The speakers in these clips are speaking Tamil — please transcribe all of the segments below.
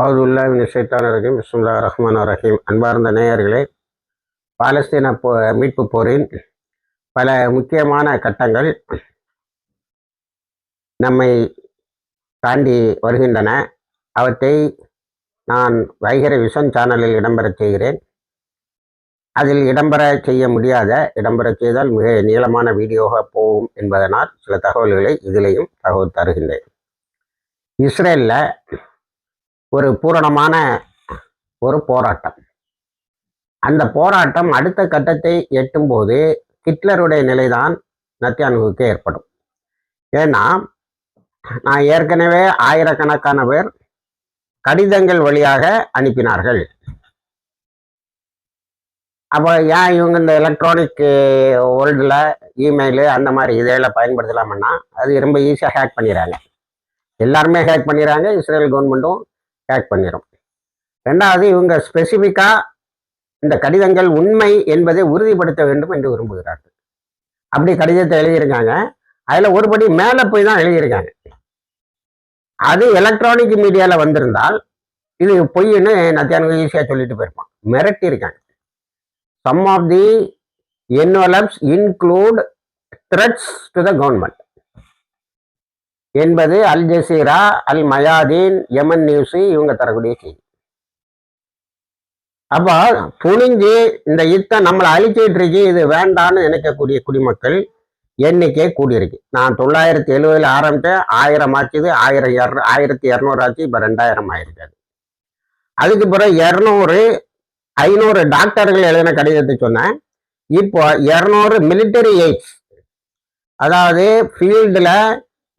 அவுதுல்லா நிஷைத்தான் ரஹீம் பிஸ்முல்லா ரஹ்மான் ரஹீம். அன்பார்ந்த நேயர்களே பாலஸ்தீன போ மீட்பு போரின் பல முக்கியமான கட்டங்கள் நம்மை தாண்டி வருகின்றன. அவற்றை நான் வைகர விஷன் சேனலில் இடம்பெறச் செய்கிறேன். அதில் இடம்பெற செய்ய முடியாத இடம்பெறச் செய்தால் மிக நீளமான வீடியோவாக போகும் என்பதனால் சில தகவல்களை இதிலையும் தகவல் தருகின்றேன். இஸ்ரேலில் ஒரு பூரணமான ஒரு போராட்டம். அந்த போராட்டம் அடுத்த கட்டத்தை எட்டும்போது ஹிட்லருடைய நிலைதான் நத்தியானுவுக்கு ஏற்படும். ஏன்னா நான் ஏற்கனவே ஆயிரக்கணக்கான பேர் கடிதங்கள் வழியாக அனுப்பினார்கள். அப்போ ஏன் இவங்க இந்த எலக்ட்ரானிக் வேர்ல்டில் இமெயிலு அந்த மாதிரி இதையெல்லாம் பயன்படுத்தலாமன்னா அது ரொம்ப ஈஸியாக ஹேக் பண்ணிடுறாங்க. எல்லாருமே ஹேக் பண்ணிடுறாங்க இஸ்ரேல் கவர்மெண்ட்டும் டேக் பண்ணிடும் ரெண்டாவது இவங்க ஸ்பெசிஃபிக்காக இந்த கடிதங்கள் உண்மை என்பதை உறுதிப்படுத்த வேண்டும் என்று விரும்புகிறார்கள். அப்படி கடிதத்தை எழுதியிருக்காங்க. அதில் ஒருபடி மேலே போய் தான் எழுதியிருக்காங்க. அது எலக்ட்ரானிக் மீடியாவில் வந்திருந்தால் இது பொய்ன்னு நத்தியானுக்கு ஈஸியாக சொல்லிட்டு போயிருப்பான். மிரட்டி இருக்காங்க some of the envelopes include threats to the government என்பது அல் ஜசீரா அல் மயாதீன் யமன் நியூஸ் இவங்க தரக்கூடிய செய்தி. அப்போ துணிஞ்சு இந்த யுத்தம் நம்மளை அழிச்சிட்டு இருக்கு இது வேண்டான்னு நினைக்கக்கூடிய குடிமக்கள் எண்ணிக்கை கூடியிருக்கு. நான் தொள்ளாயிரத்தி எழுபதுல ஆரம்பித்தேன் ஆயிரம் ஆச்சுது ஆயிரம் இரநூ ஆயிரத்தி இரநூறு ஆச்சு இப்போ ரெண்டாயிரம் ஆயிருக்காது அதுக்கு பிறகு இரநூறு ஐநூறு டாக்டர்கள் எழுதின கடிதத்தை சொன்னேன். இப்போ இரநூறு மிலிட்டரி எய்ட்ஸ் அதாவது ஃபீல்டில்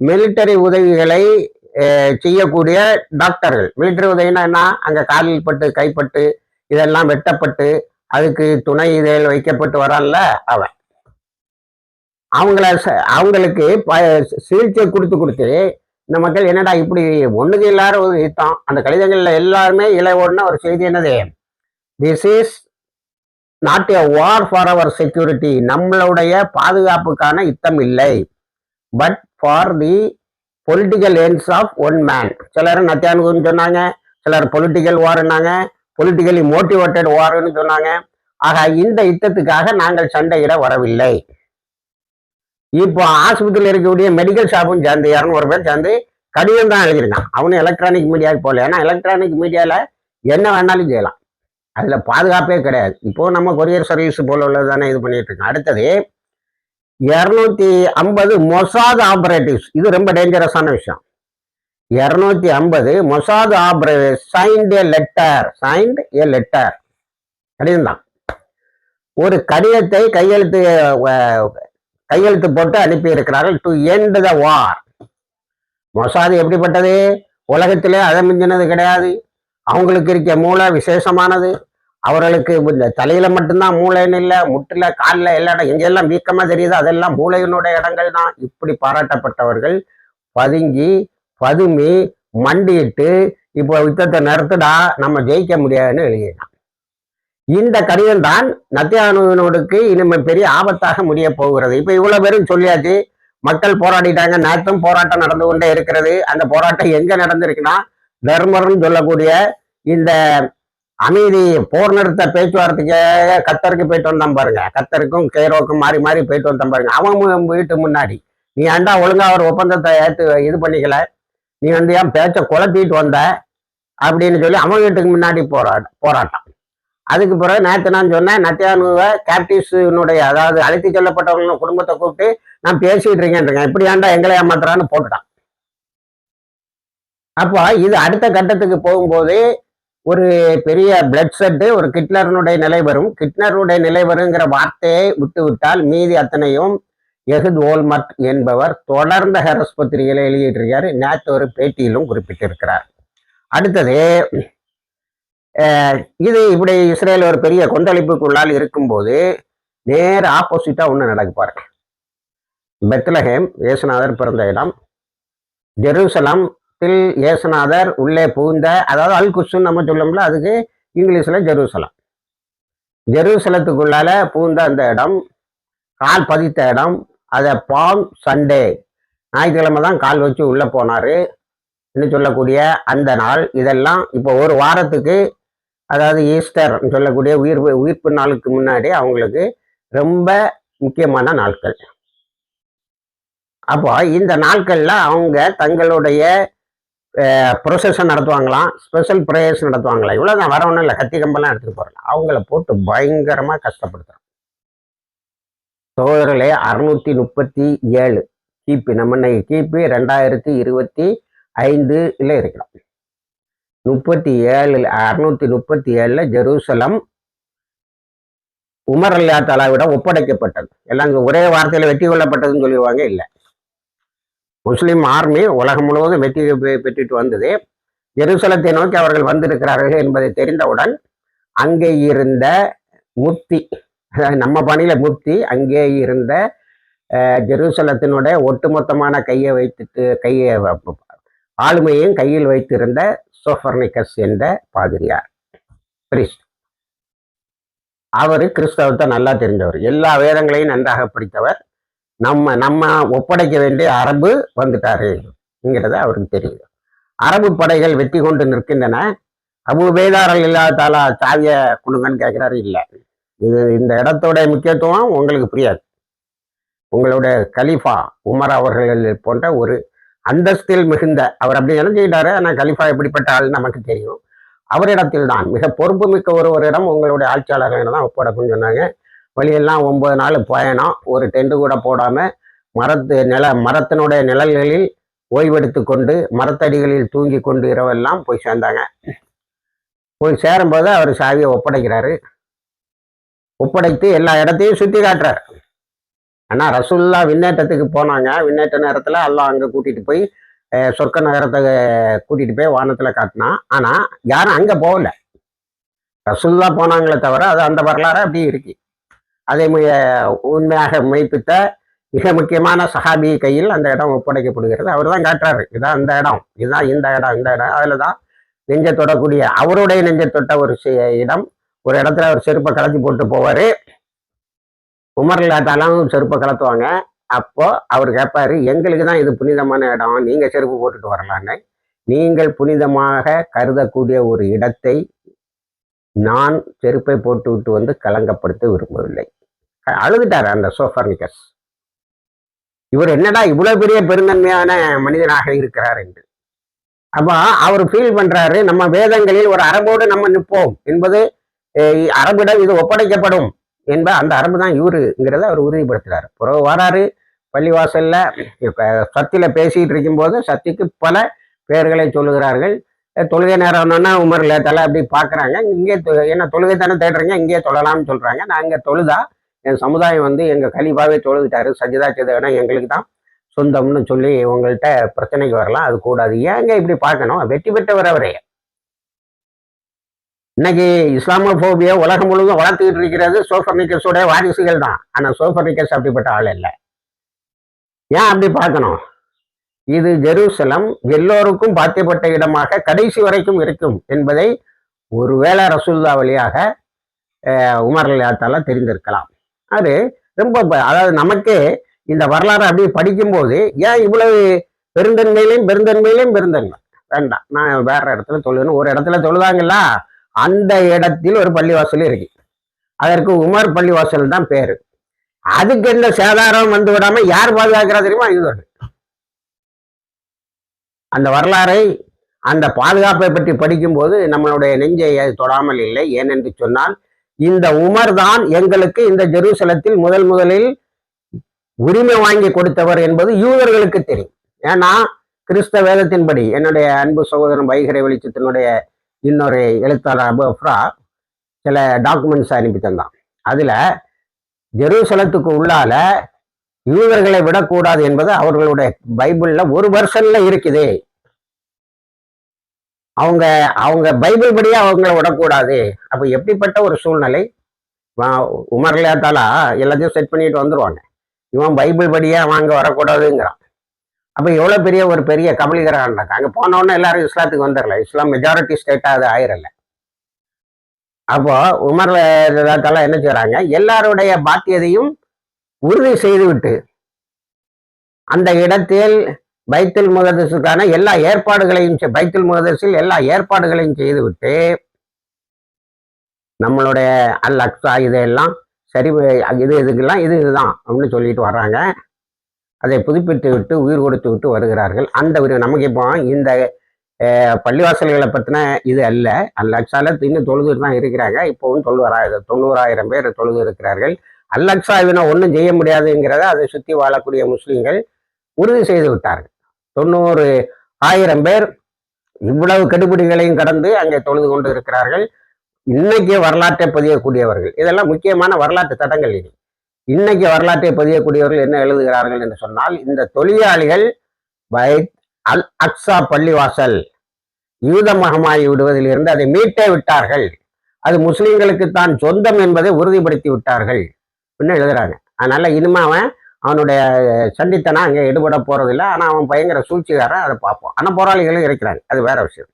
மிலிட்டரி உதவிகளை செய்யக்கூடிய டாக்டர்கள் மிலிட்டரி உதவினா என்ன? அங்கே காலில் பட்டு கைப்பட்டு இதெல்லாம் வெட்டப்பட்டு அதுக்கு துணை இதழ் வைக்கப்பட்டு வரான்ல அவன். அவங்கள அவங்களுக்கு ப சிகிச்சை கொடுத்து கொடுத்து இந்த மக்கள் என்னடா இப்படி ஒண்ணுக்கு எல்லாரும் ஒரு யுத்தம். அந்த கடிதங்கள்ல எல்லாருமே இலை ஓடுன ஒரு செய்தி என்னது? This is not a war for our security நம்மளுடைய பாதுகாப்புக்கான யுத்தம் இல்லை. But for the political ends of one man சிலர் நத்தியானுக்குன்னு சொன்னாங்க சிலர் பொலிட்டிக்கல் வார்னாங்க பொலிட்டிக்கலி மோட்டிவேட்டட் வார்னு சொன்னாங்க. ஆக இந்த யுத்தத்துக்காக நாங்கள் சண்டையிட வரவில்லை. இப்போ ஆஸ்பத்திரியில் இருக்கக்கூடிய மெடிக்கல் ஷாப்பும் சேர்ந்து இரநூறு பேர் சேர்ந்து கடிதம் தான் எழுதியிருக்கான். அவனும் எலக்ட்ரானிக் மீடியாவுக்கு போகல. ஏன்னா எலக்ட்ரானிக் மீடியாவில் என்ன வேணாலும் செய்யலாம். அதில் பாதுகாப்பே கிடையாது. இப்போ நம்ம கொரியர் சர்வீஸ் போல உள்ளது தானே இது பண்ணிட்டு இருக்கோம். அடுத்தது இரநூத்தி ஐம்பது மொசாத் ஆபரேட்டிவ்ஸ். இது ரொம்ப டேஞ்சரஸான விஷயம். இரநூத்தி ஐம்பது Mossad operative signed a letter signed a letter கடிதம் தான் ஒரு கடிதத்தை கையெழுத்து கையெழுத்து போட்டு அனுப்பி இருக்கிறார்கள் to end the war Mossad எப்படிப்பட்டது? உலகத்திலே அதை மிஞ்சினது கிடையாது. அவங்களுக்கு இருக்க மூளை விசேஷமானது. அவர்களுக்கு இந்த தலையில மட்டும்தான் மூளைன்னு இல்லை முட்டில காலில் எல்லா இடம் எங்கெல்லாம் வீக்கமாக தெரியுது அதெல்லாம் மூளையினுடைய இடங்கள் தான் இப்படி பாராட்டப்பட்டவர்கள் பதுங்கி பதுமி மண்டிட்டு இப்போ யுத்தத்தை நிறுத்துடா நம்ம ஜெயிக்க முடியாதுன்னு எழுதினான் இந்த கடிதம் தான் நத்தியானுவனுக்கு இனிமே பெரிய ஆபத்தாக முடிய போகிறது. இப்ப இவ்வளவு பேரும் சொல்லியாச்சு மக்கள் போராடிட்டாங்க நேற்றும் போராட்டம் நடந்து கொண்டே இருக்கிறது. அந்த போராட்டம் எங்க நடந்திருக்குன்னா தர்மர்னு சொல்லக்கூடிய இந்த அமைதி போர் நிறுத்த பேச்சுவார்த்தைக்காக கத்தருக்கு போயிட்டு வந்தான் பாருங்க. கத்தருக்கும் கேரோக்கும் மாறி மாறி போயிட்டு வந்தான் பாருங்க. அவன் வீட்டு முன்னாடி. நீ ஏண்டா ஒழுங்கா ஒரு ஒப்பந்தத்தை ஏற்று இது பண்ணிக்கல? நீ வந்து ஏன் பேச்சை குழப்பிட்டு வந்த? அப்படின்னு சொல்லி அவன் வீட்டுக்கு முன்னாடி போராட்ட போராட்டம். அதுக்கு பிறகு நேற்று நான் சொன்னேன் நத்தியானுவை கேப்டிவ்ஸினுடைய அதாவது அழைத்து செல்லப்பட்டவங்க குடும்பத்தை கூப்பிட்டு நான் பேசிட்டு இருக்கேன் இப்படி ஏண்டா எங்களை ஏமாத்துறான்னு போட்டுட்டான். அப்போ இது அடுத்த கட்டத்துக்கு போகும்போது ஒரு பெரிய பிளட் செட்டு ஒரு கிட்லரனுடைய நிலை வரும். கிட்லருடைய நிலை வருங்கிற வார்த்தையை விட்டுவிட்டால் மீதி அத்தனையும் எஹுத் ஓல்மர்ட் என்பவர் தொடர்ந்த ஹெரஸ் பத்திரிகையில எழுதிட்டு நேற்று ஒரு பேட்டியிலும் குறிப்பிட்டிருக்கிறார். அடுத்தது இது இப்படி இஸ்ரேல் ஒரு பெரிய கொந்தளிப்புக்குள்ளால் இருக்கும்போது நேர் ஆப்போசிட்டா ஒன்று நடக்குப்பார் பெத்லஹேம் இயேசுநாதர் பிறந்த இடம். ஜெருசலம் பில் இயேசுநாதர் உள்ளே புகுந்த அதாவது அல் குசுன்னு நம்ம சொல்லோம்ல அதுக்கு இங்கிலீஷில் ஜெருசலம். ஜெருசலத்துக்குள்ளால புகுந்த அந்த இடம் கால் பதித்த இடம் அதை பாம் சண்டே ஞாயிற்றுக்கிழமை தான் கால் வச்சு உள்ளே போனார் என்று சொல்லக்கூடிய அந்த நாள். இதெல்லாம் இப்போ ஒரு வாரத்துக்கு அதாவது ஈஸ்டர் சொல்லக்கூடிய உயிர் உயிர்ப்பு நாளுக்கு முன்னாடி அவங்களுக்கு ரொம்ப முக்கியமான நாட்கள். அப்போ இந்த நாட்களில் அவங்க தங்களுடைய ப்ரொசஷன் நடத்துவாங்களாம். ஸ்பெஷல் ப்ரேயர்ஸ் நடத்துவாங்களாம். இவ்வளோதான் வர ஒன்றும் இல்லை. கத்தி கம்பெல்லாம் எடுத்துட்டு போறல அவங்கள போட்டு பயங்கரமா கஷ்டப்படுத்துகிறோம் சோதரர்களே அறுநூத்தி முப்பத்தி ஏழு. கிபி நம்ம இன்னைக்கு கிபி ரெண்டாயிரத்தி இருபத்தி ஐந்து இல்லை இருக்கிறோம். முப்பத்தி ஏழு அறுநூத்தி முப்பத்தி ஏழுல ஜெருசலம் உமர் அல்லா தலாவிடம் ஒப்படைக்கப்பட்டது. எல்லாம் ஒரே வார்த்தையில் வெற்றி கொள்ளப்பட்டதுன்னு சொல்லுவாங்க இல்லை. முஸ்லிம் ஆர்மி உலகம் முழுவதும் வெற்றி பெ- பெற்றுட்டு வந்தது. ஜெருசலத்தை நோக்கி அவர்கள் வந்திருக்கிறார்கள் என்பதை தெரிந்தவுடன் அங்கே இருந்த முப்தி அதாவது நம்ம பணியில முப்தி அங்கே இருந்த ஜெருசலத்தினுடைய ஒட்டுமொத்தமான கையை வைத்துட்டு கையை ஆளுமையும் கையில் வைத்திருந்த சோஃபர்னிகஸ் என்ற பாதிரியார் பிரிஸ்ட். அவர் கிறிஸ்தவத்தை நல்லா தெரிஞ்சவர். எல்லா வேதங்களையும் நன்றாக படித்தவர். நம்ம நம்ம ஒப்படைக்க வேண்டிய அரபு வந்துட்டாருங்கிறது அவருக்கு தெரியுது. அரபு படைகள் வெற்றி கொண்டு நிற்கின்றன. அபு பேதாரல் இல்லாத சாவிய கொடுங்கன்னு கேட்கிறாரு இல்லை. இது இந்த இடத்தோட முக்கியத்துவம் உங்களுக்கு புரியாது. உங்களுடைய கலீஃபா உமர் அவர்கள் போன்ற ஒரு அந்தஸ்தில் மிகுந்த அவர் அப்படி நினைச்சுக்கிட்டாரு ஆனால் கலீஃபா எப்படிப்பட்ட ஆள் நமக்கு தெரியும். அவரிடத்தில் தான் மிக பொறுப்பு மிக்க ஒருவரிடம் உங்களுடைய ஆட்சியாளர்கள் தான் ஒப்படைப்புன்னு சொன்னாங்க. வழியெல்லாம் ஒன்பது நாள் பயணம். ஒரு டென்ட் கூட போடாமல் மரத்து நில மரத்தினுடைய நிழல்களில் ஓய்வெடுத்து கொண்டு மரத்தடிகளில் தூங்கி கொண்டு இரவெல்லாம் போய் சேர்ந்தாங்க. போய் சேரும்போது அவர் சாவியை ஒப்படைக்கிறாரு. ஒப்படைத்து எல்லா இடத்தையும் சுற்றி காட்டுறாரு. ஆனால் ரசுல்லா விண்ணேற்றத்துக்கு போனாங்க. விண்ணேற்ற நேரத்தில் எல்லாம் அங்கே கூட்டிட்டு போய் சொர்க்க நகரத்தை கூட்டிட்டு போய் வானத்தில் காட்டினான். ஆனால் யாரும் அங்கே போகல. ரசுல்லா போனாங்களே தவிர அது அந்த வரலாறு அப்படியே இருக்கு. அதை உண்மையாக மெய்ப்பித்த மிக முக்கியமான சஹாபி கையில் அந்த இடம் ஒப்படைக்கப்படுகிறது. அவர் தான் காட்டுறாரு இதுதான் இந்த இடம் இதுதான் இந்த இடம் இந்த இடம். அதில் தான் நெஞ்சை தொடக்கூடிய அவருடைய நெஞ்சை தொட்ட ஒரு இடம். ஒரு இடத்துல அவர் செருப்பை கலத்தி போட்டு போவார். உமர் இல்லாத்தாலும் செருப்பை கலத்துவாங்க அப்போ அவர் கேட்பாரு எங்களுக்கு தான் இது புனிதமான இடம் நீங்கள் செருப்பு போட்டுட்டு வரலான்னு. நீங்கள் புனிதமாக கருதக்கூடிய ஒரு இடத்தை நான் செருப்பை போட்டு விட்டு வந்து கலங்கப்படுத்த விரும்பவில்லை. அழுதுட்டார் அழுதுட்டாரு அந்த சோஃபர்னிகஸ் இவர் என்னடா இவ்வளவு பெரிய பெருந்தன்மையான மனிதனாக இருக்கிறார் என்று. அப்போ அவர் ஃபீல் பண்றாரு நம்ம வேதங்களில் ஒரு அரபோடு நம்ம நிற்போம் என்பது அரபிடம் இது ஒப்படைக்கப்படும் என்ப அந்த அரபு தான் இவருங்கிறத அவர் உறுதிப்படுத்துறாரு. பிறகு வராரு பள்ளிவாசல்ல இப்ப சத்தில பேசிட்டு இருக்கும்போது சத்திக்கு பல பெயர்களை சொல்லுகிறார்கள். தொழுகை நேரம்னா உமர்ல தலை அப்படி பாக்குறாங்க இங்கே ஏன்னா தொழுகை தானே தேடுறீங்க இங்கேயே தொழலாம்னு சொல்றாங்க. நாங்க தொழுதா என் சமுதாயம் வந்து எங்க கலிபாவே தொழுதுட்டாரு சஜிதா செய்த எங்களுக்கு தான் சொந்தம்னு சொல்லி உங்கள்கிட்ட பிரச்சனைக்கு வரலாம் அது கூடாது. ஏங்க இப்படி பார்க்கணும்? வெற்றி பெற்றவர் அவரே. இன்னைக்கு இஸ்லாமோபியா உலகம் முழுவதும் வளர்த்துக்கிட்டு இருக்கிறது சோஃபர்னிக்கஸோட வாரிசுகள் தான். ஆனா சோஃபர்னிக்கஸ் அப்படிப்பட்ட ஆள் இல்லை. ஏன் அப்படி பார்க்கணும்? இது ஜெருசலம் எல்லோருக்கும் பாத்தியப்பட்ட இடமாக கடைசி வரைக்கும் இருக்கும் என்பதை ஒருவேளை ரசூல்லா வழியாக அஹ், உமர் அலியாத்தால தெரிந்திருக்கலாம். அது ரொம்ப அதாவது நமக்கே இந்த வரலாறு அப்படியே படிக்கும்போது ஏன் இவ்வளவு பெருந்தன்மையிலையும் பெருந்தன்மையிலையும் பெருந்தன்மை? வேண்டாம். நான் வேற இடத்துல சொல்லணும். ஒரு இடத்துல தொழுதாங்கல்ல அந்த இடத்தில் ஒரு பள்ளிவாசல் இருக்கு. அதற்கு உமர் பள்ளிவாசல் தான் பேரு. அதுக்கு எந்த சேதாரம் வந்து விடாம யார் பாதுகாக்கிறா தெரியுமா? யூதர்கள் அந்த வரலாறை அந்த பாதுகாப்பை பற்றி படிக்கும்போது நம்மளுடைய நெஞ்சை அது தொடாமல் இல்லை. ஏனென்று சொன்னால் இந்த உமர் தான் எங்களுக்கு இந்த ஜெருசலத்தில் முதல் முதலில் உரிமை வாங்கி கொடுத்தவர் என்பது யூதர்களுக்கு தெரியும். ஏன்னா கிறிஸ்தவ வேதத்தின்படி என்னுடைய அன்பு சகோதரன் வைகரை வெளிச்சத்தினுடைய இன்னொரு எழுத்தாளர் அபு சில டாக்குமெண்ட்ஸ் அனுப்பி தந்தான் அதில் ஜெருசலத்துக்கு உள்ளால யூதர்களை விடக்கூடாது என்பது அவர்களுடைய பைபிள்ல ஒரு வருஷன்ல இருக்குது. அவங்க அவங்க பைபிள் படியே அவங்கள விடக்கூடாது. அப்ப எப்படிப்பட்ட ஒரு சூழ்நிலை? வா- எல்லாத்தையும் செட் பண்ணிட்டு வந்துருவாங்க. இவன் பைபிள் படியே வாங்க வரக்கூடாதுங்கிறான். அப்ப எவ்வளவு பெரிய ஒரு பெரிய கபலீகரம் அங்க போன எல்லாரும் இஸ்லாத்துக்கு வந்துடல. இஸ்லாம் மெஜாரிட்டி ஸ்டேட்டா அது ஆயிரல. அப்போ உமர் தாலா என்ன செய்றாங்க? எல்லாருடைய பாத்தியதையும் உறுதி செய்துவிட்டு அந்த இடத்தில் பைத்துல் முகதசுக்கான எல்லா ஏற்பாடுகளையும் செ- பைத்துல் முகதஸில் எல்லா ஏற்பாடுகளையும் செய்துவிட்டு நம்மளுடைய அல் அக்ஸா இதெல்லாம் சரி இது இதுக்கெல்லாம் இது இதுதான் அப்படின்னு சொல்லிட்டு வர்றாங்க. அதை புதுப்பித்து விட்டு உயிர் கொடுத்து விட்டு வருகிறார்கள். அந்த ஒரு நமக்கு இப்போ இந்த பள்ளிவாசல்களை பற்றின இது அல்ல. அல் அக்ஸால இன்னும் தொழுது தான் இருக்கிறாங்க. இப்போவும் தொண்ணூறாயிரம் தொண்ணூறாயிரம் பேர் தொழுது இருக்கிறார்கள். அல் அக்ஸாவினை ஒன்றும் செய்ய முடியாதுங்கிறத அதை சுற்றி வாழக்கூடிய முஸ்லீம்கள் உறுதி செய்து விட்டார்கள். தொண்ணூறு ஆயிரம் பேர் இவ்வளவு கெடுபிடிகளையும் கடந்து அங்கே தொழுது கொண்டு இருக்கிறார்கள். இன்னைக்கு வரலாற்றை பதியக்கூடியவர்கள். இதெல்லாம் முக்கியமான வரலாற்று தடங்கள் இது. இன்னைக்கு வரலாற்றை பதியக்கூடியவர்கள் என்ன எழுதுகிறார்கள் என்று சொன்னால் இந்த தொழிலாளிகள் பைத் அல் அக்ஸா பள்ளிவாசல் யூத மகமாகி விடுவதில் இருந்து அதை மீட்டே விட்டார்கள். அது முஸ்லிம்களுக்கு தான் சொந்தம் என்பதை உறுதிப்படுத்தி விட்டார்கள். அப்படின்னு எழுதுறாங்க. அதனால இனிமே அவன் அவனுடைய சண்டித்தனம் அங்கே ஈடுபட போறதில்லை ஆனால் அவன் பயங்கர சூழ்ச்சிக்காரன் அதை பார்ப்போம் ஆனால் போராளிகளும் இருக்கிறாங்க. அது வேற விஷயம்.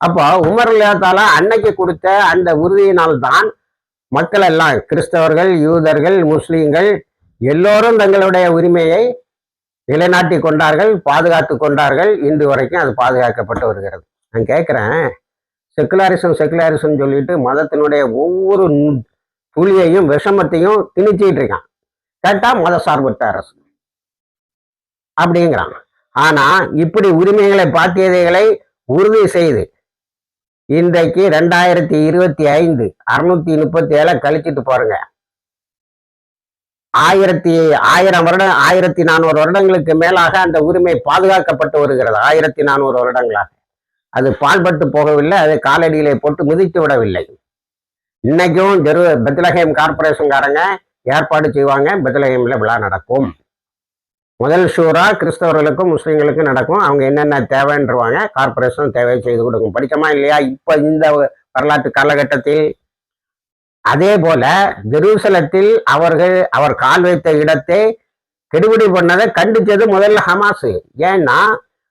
அப்போ உமர் இல்லாதால அன்னைக்கு கொடுத்த அந்த உறுதியினால் தான் மக்கள் எல்லாம் கிறிஸ்தவர்கள் யூதர்கள் முஸ்லீம்கள் எல்லோரும் தங்களுடைய உரிமையை நிலைநாட்டி கொண்டார்கள் பாதுகாத்து கொண்டார்கள். இன்று வரைக்கும் அது பாதுகாக்கப்பட்டு வருகிறது. நான் கேட்குறேன் செக்குலாரிசம் செக்குலாரிசம் சொல்லிட்டு மதத்தினுடைய ஒவ்வொரு புலியையும் விஷமத்தையும் திணிச்சிட்டு இருக்கான் கேட்டா மத சார்பற்ற அரசு. அப்படிங்கிறான். ஆனா இப்படி உரிமைகளை பாத்தியதைகளை உறுதி செய்து இன்றைக்கு ரெண்டாயிரத்தி இருபத்தி ஐந்து அறுநூத்தி முப்பத்தி ஏழை கழிச்சிட்டு பாருங்க. ஆயிரத்தி ஆயிரம் வருடம் ஆயிரத்தி நானூறு வருடங்களுக்கு மேலாக அந்த உரிமை பாதுகாக்கப்பட்டு வருகிறது. ஆயிரத்தி நானூறு வருடங்களாக. அது பால்பட்டு போகவில்லை அது காலடியிலே போட்டு மிதித்து விடவில்லை. இன்னைக்கும் தெரு பெத்லஹேம் கார்பரேஷன்காரங்க ஏற்பாடு செய்வாங்க. பெத்லஹேம்ல விழா நடக்கும். முதல் ஷூரா கிறிஸ்தவர்களுக்கும் முஸ்லீம்களுக்கும் நடக்கும். அவங்க என்னென்ன தேவைன்றவாங்க. கார்பரேஷன் தேவை செய்து கொடுக்கும். படிச்சோமா இல்லையா? இப்போ இந்த வரலாற்று காலகட்டத்தில். அதே போல ஜெருசலத்தில் அவர்கள் அவர் கால் வைத்த இடத்தை கெடுபிடி பண்ணதை கண்டிச்சது முதல்ல ஹமாஸ். ஏன்னா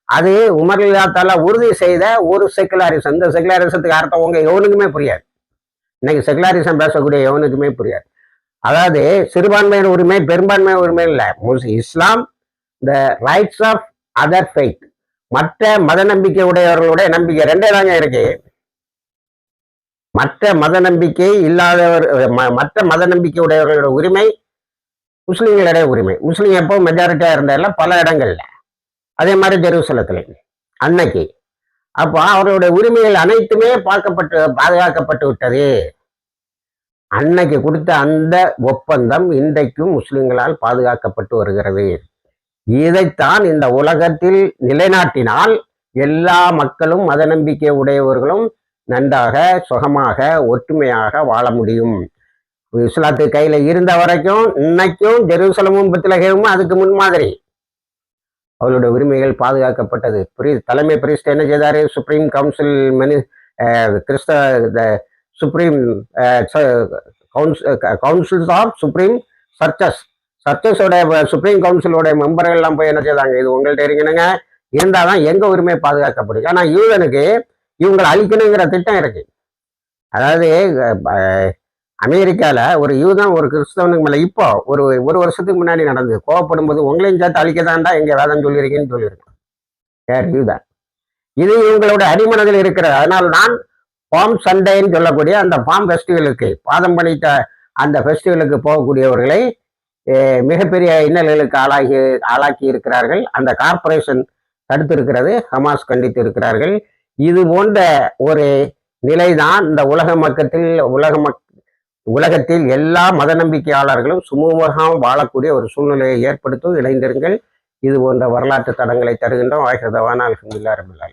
அது உமர்லாத்தால உறுதி செய்த ஒரு செகுலாரிசம் இந்த செகுலாரிசத்துக்கு அர்த்தம் உங்க எவனுக்குமே புரியாது. இன்னைக்கு செகுலாரிசம் பேசக்கூடிய எவனுக்குமே புரியாது. அதாவது சிறுபான்மையின் உரிமை பெரும்பான்மை உரிமை இல்லை. முஸ்- இஸ்லாம் the rights of other faith மற்ற மத நம்பிக்கை உடையவர்களுடைய நம்பிக்கை ரெண்டே தாங்க இருக்கு. மற்ற மத நம்பிக்கை இல்லாதவர் ம- மற்ற மத நம்பிக்கை உடையவர்களோட உரிமை முஸ்லீம்களுடைய உரிமை. முஸ்லீம் எப்போ மெஜாரிட்டியா இருந்தாலும் பல இடங்கள்ல. அதே மாதிரி ஜெருசலத்துல அன்னைக்கு. அப்போ அவருடைய உரிமைகள் அனைத்துமே பார்க்கப்பட்டு பாதுகாக்கப்பட்டு விட்டது. அன்னைக்கு கொடுத்த அந்த ஒப்பந்தம் இன்றைக்கும் முஸ்லிம்களால் பாதுகாக்கப்பட்டு வருகிறது. இதைத்தான் இந்த உலகத்தில் நிலைநாட்டினால் எல்லா மக்களும் மத நம்பிக்கை உடையவர்களும் நன்றாக சுகமாக ஒற்றுமையாக வாழ முடியும். இஸ்லாத்து கையில இருந்த வரைக்கும் இன்னைக்கும் ஜெருசலமும் பத்திலகமும் அதுக்கு முன்மாதிரி. அவளுடைய உரிமைகள் பாதுகாக்கப்பட்டது. பிரி தலைமை பிரிஸ்ட் என்ன செய்தாரு? Supreme council many கிறிஸ்த supreme councils of supreme churches சர்ச்சஸோட supreme கவுன்சிலோட மெம்பர்கள் எல்லாம் போய் என்ன செய்தாங்க? இது உங்கள்கிட்ட இருக்கணுங்க. இருந்தாதான் எங்கள் உரிமை பாதுகாக்கப்படுது? ஆனால் யூதனுக்கு இவங்களை அழிக்கணுங்கிற திட்டம் இருக்கு. அதாவது அமெரிக்கால ஒரு யூதன் ஒரு கிறிஸ்தவனுக்கு மேல இப்போ ஒரு ஒரு வருஷத்துக்கு முன்னாடி நடந்தது. கோவப்படும் போது உங்களையும் சேர்த்து அழிக்கதாண்டா எங்க வேதம் சொல்லியிருக்கேன்னு சொல்லியிருக்கேன் யார் யூதன் இது இவங்களோட அடிமனதில் இருக்கிறது அதனால் நான் பாம் சண்டேன்னு சொல்லக்கூடிய அந்த பாம் ஃபெஸ்டிவலுக்கு பாதம் பணித்த அந்த ஃபெஸ்டிவலுக்கு போகக்கூடியவர்களை மிகப்பெரிய இன்னல்களுக்கு ஆளாகி ஆளாக்கி இருக்கிறார்கள். அந்த கார்ப்பரேஷன் தடுத்து இருக்கிறது ஹமாஸ் கண்டித்து இருக்கிறார்கள் இது போன்ற ஒரு நிலைதான் இந்த உலக மக்கத்தில் உலக மக் உலகத்தில் எல்லா மத நம்பிக்கையாளர்களும் சுமூகமாக வாழக்கூடிய ஒரு சூழ்நிலையை ஏற்படுத்தும் இணைந்திருங்கள். இது போன்ற வரலாற்று தடங்களை தருகின்றோம். வாய்கதவான அலமதுல்லா ரபில்லால்